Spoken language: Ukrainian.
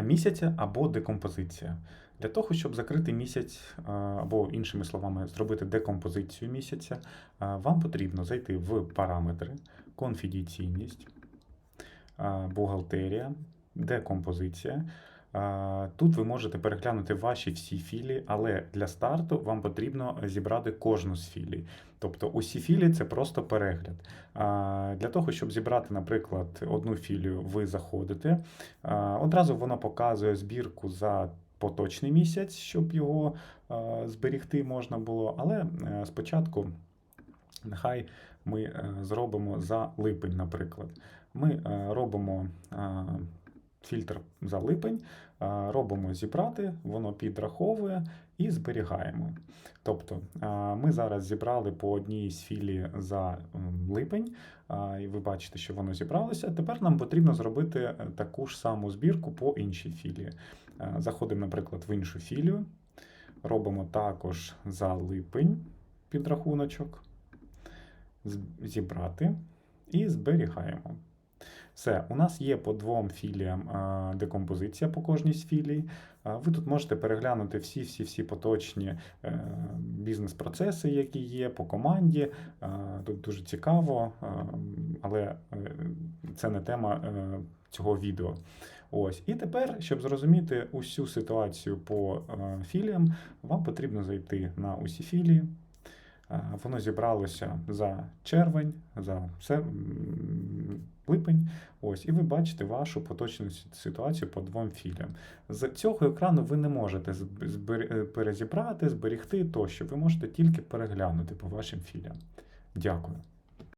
місяця або декомпозиція. Для того, щоб закрити місяць, або іншими словами, зробити декомпозицію місяця, вам потрібно зайти в параметри, конфіденційність, бухгалтерія, декомпозиція. Тут ви можете переглянути ваші всі філії, але для старту вам потрібно зібрати кожну з філій. Тобто усі філії це просто перегляд. Для того, щоб зібрати, наприклад, одну філію, ви заходите. Одразу воно показує збірку за поточний місяць, щоб його зберігти можна було. Але е, спочатку нехай ми е, зробимо за липень, наприклад. Ми е, робимо фільтр за липень, робимо зібрати, воно підраховує і зберігаємо. Тобто ми зараз зібрали по одній з філій за липень, і ви бачите, що воно зібралося. Тепер нам потрібно зробити е, таку ж саму збірку по іншій філії. Заходимо, наприклад, в іншу філію, робимо також за липень підрахуночок, зібрати і зберігаємо. Все, у нас є по двом філіям а, декомпозиція по кожній з філій. А, Ви тут можете переглянути всі-всі-всі поточні е, бізнес-процеси, які є по команді. Тут дуже цікаво, але е, це не тема е, цього відео. Ось. І тепер, щоб зрозуміти усю ситуацію по е, філіям, вам потрібно зайти на усі філії. Е, Воно зібралося за червень, за се- м, липень. Ось, і ви бачите вашу поточну ситуацію по двом філям. З цього екрану ви не можете е, перезібрати, зберігти тощо. Ви можете тільки переглянути по вашим філям. Дякую.